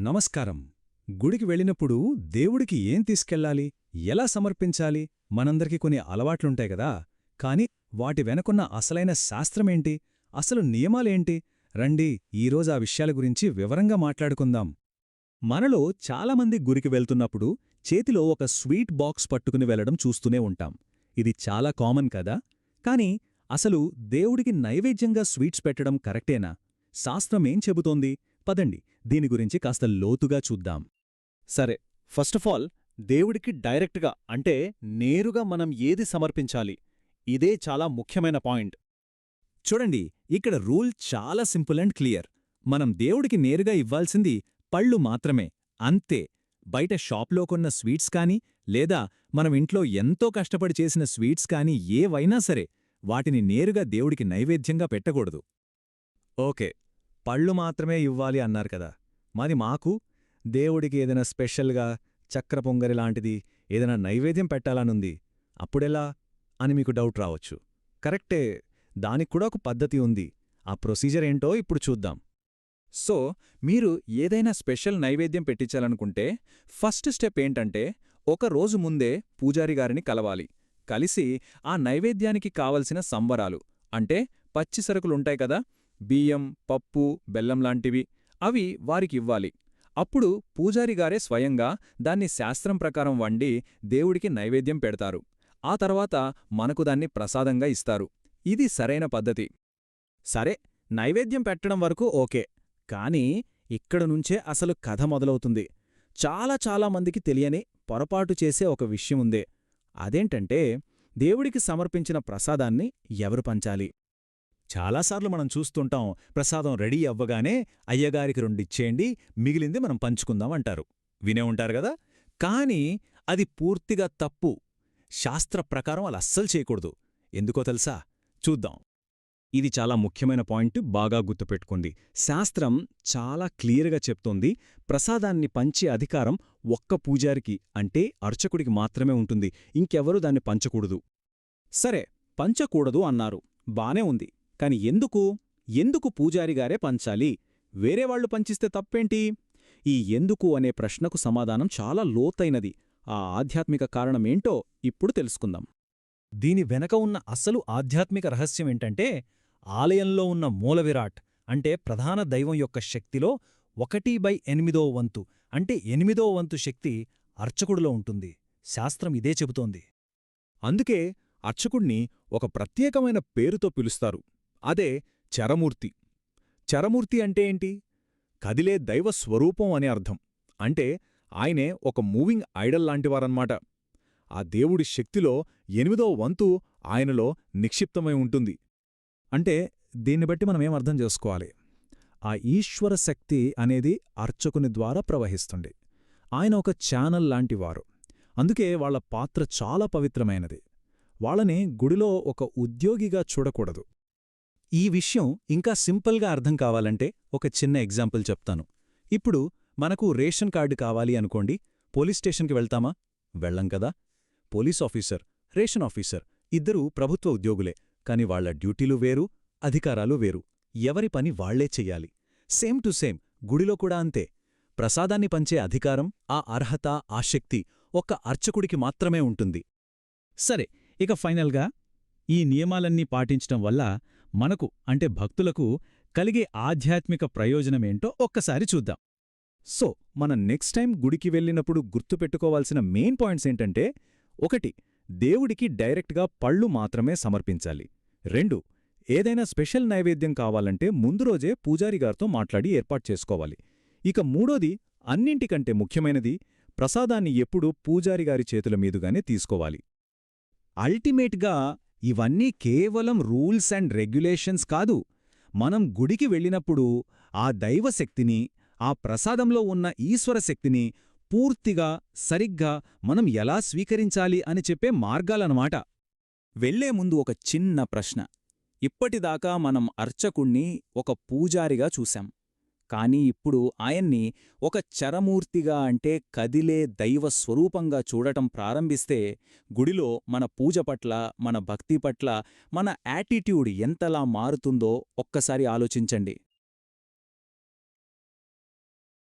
నమస్కారం. గుడికి వెళ్ళినప్పుడు దేవుడికి ఏం తీసుకెళ్ళాలి ఎలా సమర్పించాలి? మనందరికీ కొన్ని అలవాట్లుంటాయి కదా. కాని వాటి వెనకున్న అసలైన శాస్త్రమేంటి? అసలు నియమాలేంటి? రండి ఈరోజు ఆ విషయాల గురించి వివరంగా మాట్లాడుకుందాం. మనలో చాలామంది గురికి వెళ్తున్నప్పుడు చేతిలో ఒక స్వీట్ బాక్స్ పట్టుకుని వెళ్ళడం చూస్తూనే ఉంటాం. ఇది చాలా కామన్ కదా. కాని అసలు దేవుడికి నైవేద్యంగా స్వీట్స్ పెట్టడం కరెక్టేనా? శాస్త్రమేం చెబుతోంది? పదండి. దీని గురించి కాస్త లోతుగా చూద్దాం. సరే ఫస్ట్ ఆఫ్ ఆల్ దేవుడికి డైరెక్ట్గా అంటే నేరుగా మనం ఏది సమర్పించాలి? ఇదే చాలా ముఖ్యమైన పాయింట్. చూడండి ఇక్కడ రూల్ చాలా సింపుల్ అండ్ క్లియర్. మనం దేవుడికి నేరుగా ఇవ్వాల్సింది పళ్ళు మాత్రమే అంతే. బయట షాప్లో కొన్న స్వీట్స్ కాని లేదా మనం ఇంట్లో ఎంతో కష్టపడి చేసిన స్వీట్స్ కాని ఏవైనా సరే వాటిని నేరుగా దేవుడికి నైవేద్యంగా పెట్టకూడదు. ఓకే పళ్ళు మాత్రమే ఇవ్వాలి అన్నారు కదా. మరి మాకు? దేవుడికి ఏదైనా స్పెషల్గా చక్ర పొంగరి లాంటిది ఏదైనా నైవేద్యం పెట్టాలనుంది అప్పుడెలా? అని మీకు డౌట్ రావచ్చు. కరెక్టే దానికి కూడా ఒక పద్ధతి ఉంది. ఆ ప్రొసీజర్ ఏంటో ఇప్పుడు చూద్దాం. సో మీరు ఏదైనా స్పెషల్ నైవేద్యం పెట్టించాలనుకుంటే ఫస్ట్ స్టెప్ ఏంటంటే ఒక రోజు ముందే పూజారి గారిని కలవాలి. కలిసి ఆ నైవేద్యానికి కావలసిన సంబరాలు అంటే పచ్చి సరుకులుంటాయి కదా బియ్యం పప్పు బెల్లం లాంటివి అవి వారికివ్వాలి అప్పుడు పూజారిగారే స్వయంగా దాన్ని శాస్త్రం ప్రకారం వండి దేవుడికి నైవేద్యం పెడతారు. ఆ తర్వాత మనకు దాన్ని ప్రసాదంగా ఇస్తారు. ఇది సరైన పద్ధతి. సరే నైవేద్యం పెట్టడం వరకు ఓకే. కానీ ఇక్కడ నుంచే అసలు కథ మొదలవుతుంది. చాలా చాలా మందికి తెలియని పొరపాటు చేసే ఒక విషయముందే అదేంటంటే దేవుడికి సమర్పించిన ప్రసాదాన్ని ఎవరు పంచాలి? చాలాసార్లు మనం చూస్తుంటాం ప్రసాదం రెడీ అవ్వగానే అయ్యగారికి రెండిచ్చేయండి మిగిలింది మనం పంచుకుందాం అంటారు. వినే ఉంటారు కదా? కాని అది పూర్తిగా తప్పు. శాస్త్ర ప్రకారం అలా అస్సలు చేయకూడదు. ఎందుకో తెలుసా? చూద్దాం. ఇది చాలా ముఖ్యమైన పాయింట్ బాగా గుర్తుపెట్టుకుంది. శాస్త్రం చాలా క్లియర్గా చెప్తోంది ప్రసాదాన్ని పంచే అధికారం ఒక్క పూజారికి అంటే అర్చకుడికి మాత్రమే ఉంటుంది. ఇంకెవరూ దాన్ని పంచకూడదు. సరే పంచకూడదు అన్నారు. బానే ఉంది. కాని ఎందుకు? ఎందుకు పూజారిగారే పంచాలి? వేరేవాళ్ళు పంచిస్తే తప్పేంటి? ఈ ఎందుకు అనే ప్రశ్నకు సమాధానం చాలా లోతైనది. ఆ ఆధ్యాత్మిక కారణమేంటో ఇప్పుడు తెలుసుకుందాం. దీని వెనక ఉన్న అసలు ఆధ్యాత్మిక రహస్యమేంటంటే ఆలయంలో ఉన్న మూలవిరాట్ అంటే ప్రధాన దైవం యొక్క శక్తిలో ఒకటి బై ఎనిమిదో వంతు అంటే ఎనిమిదో వంతు శక్తి అర్చకుడిలో ఉంటుంది. శాస్త్రం ఇదే చెబుతోంది. అందుకే అర్చకుణ్ణి ఒక ప్రత్యేకమైన పేరుతో పిలుస్తారు. అదే చరమూర్తి. చరమూర్తి అంటే ఏంటి? కదిలే దైవ స్వరూపం అనే అర్థం. అంటే ఆయనే ఒక మూవింగ్ ఐడల్ లాంటివారన్నమాట. ఆ దేవుడి శక్తిలో ఎనిమిదో వంతు ఆయనలో నిక్షిప్తమై ఉంటుంది. అంటే దీన్ని బట్టి మనమేం అర్థం చేసుకోవాలి? ఆ ఈశ్వర శక్తి అనేది అర్చకుని ద్వారా ప్రవహిస్తుంది. ఆయన ఒక ఛానల్ లాంటివారు. అందుకే వాళ్ళ పాత్ర చాలా పవిత్రమైనది. వాళ్ళని గుడిలో ఒక ఉద్యోగిగా చూడకూడదు. ఈ విషయం ఇంకా సింపుల్గా అర్థం కావాలంటే ఒక చిన్న ఎగ్జాంపుల్ చెప్తాను. ఇప్పుడు మనకు రేషన్ కార్డు కావాలి అనుకోండి పోలీస్ స్టేషన్కి వెళ్తామా? వెళ్ళం కదా. పోలీస్ ఆఫీసర్ రేషన్ ఆఫీసర్ ఇద్దరూ ప్రభుత్వ ఉద్యోగులే కాని వాళ్ళ డ్యూటీలు వేరు అధికారాలు వేరు. ఎవరి పని వాళ్ళే చెయ్యాలి. సేమ్ టు సేమ్ గుడిలో కూడా అంతే. ప్రసాదాన్ని పంచే అధికారం ఆ అర్హత ఆ శక్తి ఒక్క అర్చకుడికి మాత్రమే ఉంటుంది. సరే ఇక ఫైనల్గా ఈ నియమాలన్నీ పాటించటం వల్ల మనకు అంటే భక్తులకు కలిగే ఆధ్యాత్మిక ప్రయోజనమేంటో ఒక్కసారి చూద్దాం. సో మన నెక్స్ట్ టైం గుడికి వెళ్ళినప్పుడు గుర్తుపెట్టుకోవాల్సిన మెయిన్ పాయింట్స్ ఏంటంటే ఒకటి దేవుడికి డైరెక్ట్గా పళ్ళు మాత్రమే సమర్పించాలి. రెండు ఏదైనా స్పెషల్ నైవేద్యం కావాలంటే ముందు రోజే పూజారిగారితో మాట్లాడి ఏర్పాటు చేసుకోవాలి. ఇక మూడోది అన్నింటికంటే ముఖ్యమైనది ప్రసాదాన్ని ఎప్పుడూ పూజారిగారి చేతుల మీదుగానే తీసుకోవాలి. అల్టిమేట్గా ఇవన్నీ కేవలం రూల్స్ అండ్ రెగ్యులేషన్స్ కాదు. మనం గుడికి వెళ్ళినప్పుడు ఆ దైవశక్తిని ఆ ప్రసాదంలో ఉన్న ఈశ్వరశక్తిని పూర్తిగా సరిగ్గా మనం ఎలా స్వీకరించాలి అని చెప్పే మార్గాలన్నమాట. వెళ్ళే ముందు ఒక చిన్న ప్రశ్న. ఇప్పటిదాకా మనం అర్చకుణ్ణి ఒక పూజారిగా చూశాం. కానీ ఇప్పుడు ఆయన్ని ఒక చరమూర్తిగా అంటే కదిలే దైవ స్వరూపంగా చూడటం ప్రారంభిస్తే గుడిలో మన పూజ పట్ల మన భక్తి పట్ల మన యాటిట్యూడ్ ఎంతలా మారుతుందో ఒక్కసారి ఆలోచించండి.